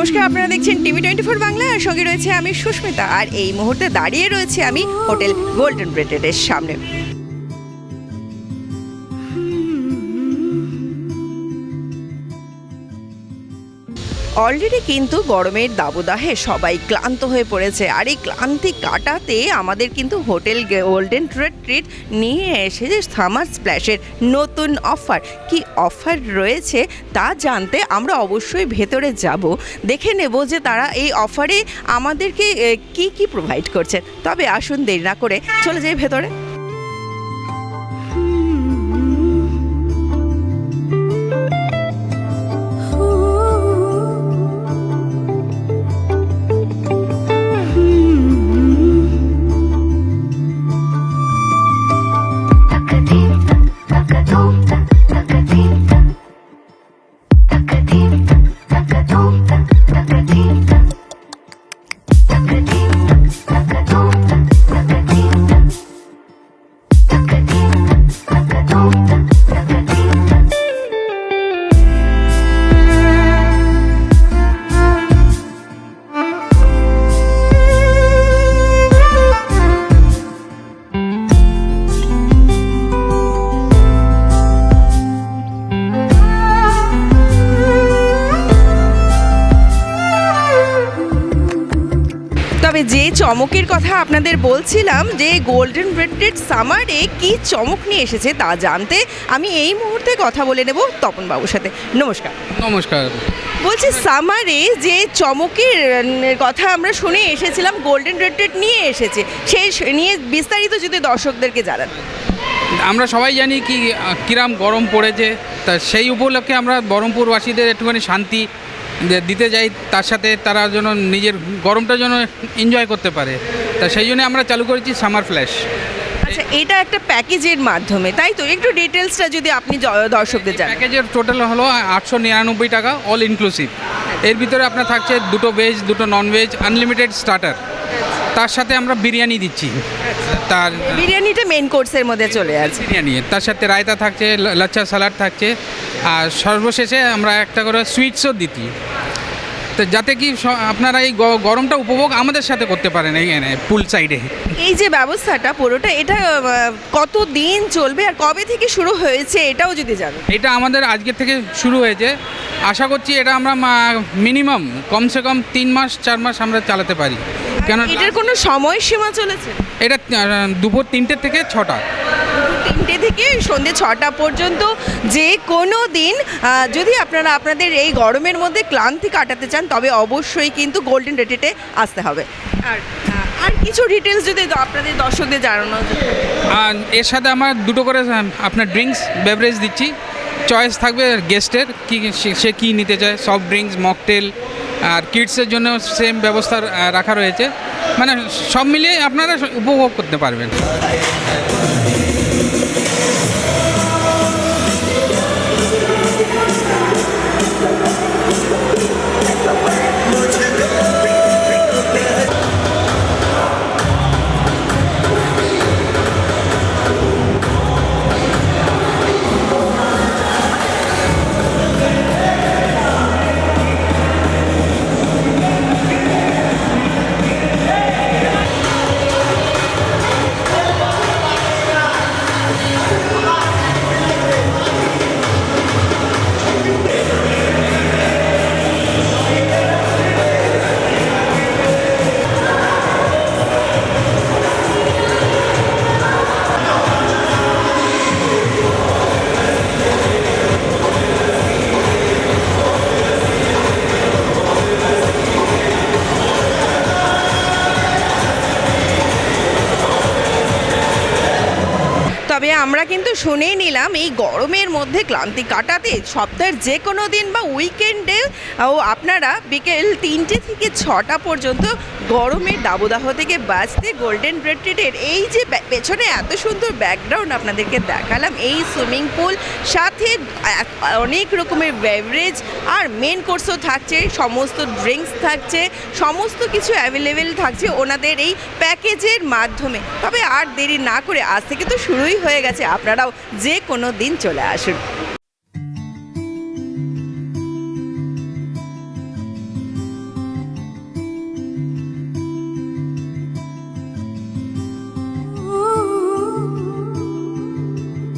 নমস্কার, আপনারা দেখছেন টিভি টোয়েন্টি ফোর বাংলা, আর সঙ্গে রয়েছে আমি সুস্মিতা, আর এই মুহূর্তে দাঁড়িয়ে রয়েছে আমি হোটেল গোল্ডেন ব্রেটেডের সামনে। অলরেডি কিন্তু গরমের দাবদাহে সবাই ক্লান্ত হয়ে পড়েছে। আর এই ক্লান্তি কাটাতে আমাদের কিন্তু হোটেল গোল্ডেন ট্রিট নিয়ে এসেছে সামার স্প্ল্যাশের নতুন অফার কি অফার রয়েছে তা জানতে আমরা অবশ্যই ভেতরে যাব। দেখে নেব যে তারা এই অফারে আমাদেরকে কি কি প্রোভাইড করছে। তবে আসুন দেরি না করে চলে যাই ভেতরে। Don't তবে যে চমকের কথা আপনাদের বলছিলাম যে গোল্ডেন ব্রেডেড সামারে কি চমক নিয়ে এসেছে তা জানতে আমি এই মুহূর্তে কথা বলে নেব তপন বাবুর সাথে। নমস্কার। নমস্কার। বলছি সামারে যে চমকের কথা আমরা শুনে এসেছিলাম গোল্ডেন ব্রেডেড নিয়ে এসেছে সেই নিয়ে বিস্তারিত যদি দর্শকদেরকে জানান। আমরা সবাই জানি কি কিরাম গরম পড়েছে তা সেই উপলক্ষে আমরা বহরমপুরবাসীদের একটুখানি শান্তি দিতে যাই তার সাথে তারা যেন নিজের গরমটা যেন এনজয় করতে পারে। তা সেই জন্য আমরা চালু করেছি সামার ফ্ল্যাশ আচ্ছা এটা একটা প্যাকেজের মাধ্যমে তাই তো? একটু ডিটেলসটা যদি আপনি দর্শকদের জানান। প্যাকেজের টোটাল হলো আটশো নিরানব্বই টাকা অল ইনক্লুসিভ এর ভিতরে আপনার থাকছে দুটো ভেজ দুটো নন ভেজ আনলিমিটেড স্টার্টার তার সাথে আমরা বিরিয়ানি দিচ্ছি। তার বিরিয়ানিটা মেন কোর্সের মধ্যে চলে আছে। বিরিয়ানি। তার সাথে রায়তা থাকছে লাচ্ছা স্যালাড থাকছে। আর সর্বশেষে আমরা একটা করে সুইটসও দিতি তো যাতে কি আপনারা এই গরমটা উপভোগ আমাদের সাথে করতে পারেন এইখানে পুল সাইডে এই যে ব্যবস্থাটা পুরোটা এটা কত দিন চলবে আর কবে থেকে শুরু হয়েছে এটাও যদি জানেন এটা আমাদের আজকের থেকে শুরু হয়েছে। আশা করছি এটা আমরা মিনিমাম কমসে কম তিন মাস চার মাস আমরা চালাতে পারি। কেন এটার কোনো সময়সীমা চলেছে? এটা দুপুর তিনটে থেকে ছটা। তিনটে থেকে সন্ধ্যে ছটা পর্যন্ত যে কোনো দিন যদি আপনারা আপনাদের এই গরমের মধ্যে ক্লান্তি কাটাতে চান তবে অবশ্যই কিন্তু গোল্ডেন রেটেটে আসতে হবে। আর আর কিছু ডিটেলস যদি আপনাদের দর্শকদের জানানো এর সাথে আমার দুটো করে আপনার ড্রিঙ্কস বেভারেজ দিচ্ছি। চয়েস থাকবে গেস্টের কি সে কী নিতে চায়? সফট ড্রিঙ্কস মকটেল আর কিডসের জন্য সেম ব্যবস্থা রাখা রয়েছে। মানে সব মিলিয়ে আপনারা উপভোগ করতে পারবেন। আমরা কিন্তু শুনেই নিলাম, এই গরমের মধ্যে ক্লান্তি কাটাতে সপ্তাহের যে কোনো দিন বা উইকেন্ডে, ও আপনারা বিকেল তিনটে থেকে ছটা পর্যন্ত গরমের দাবদাহ থেকে বাঁচতে গোল্ডেন ব্রেডের এই যে পেছনে এত সুন্দর ব্যাকগ্রাউন্ড আপনাদেরকে দেখালাম, এই সুইমিং পুল সাথে অনেক রকমের বেভারেজ আর মেন কোর্সও থাকছে, সমস্ত ড্রিঙ্কস থাকছে, সমস্ত কিছু অ্যাভেলেবেল থাকছে ওনাদের এই প্যাকেজের মাধ্যমে। তবে আর দেরি না করে আজ থেকে তো শুরুই হয়ে গেছে। আপনারাও যে কোনো দিন চলে আসুন।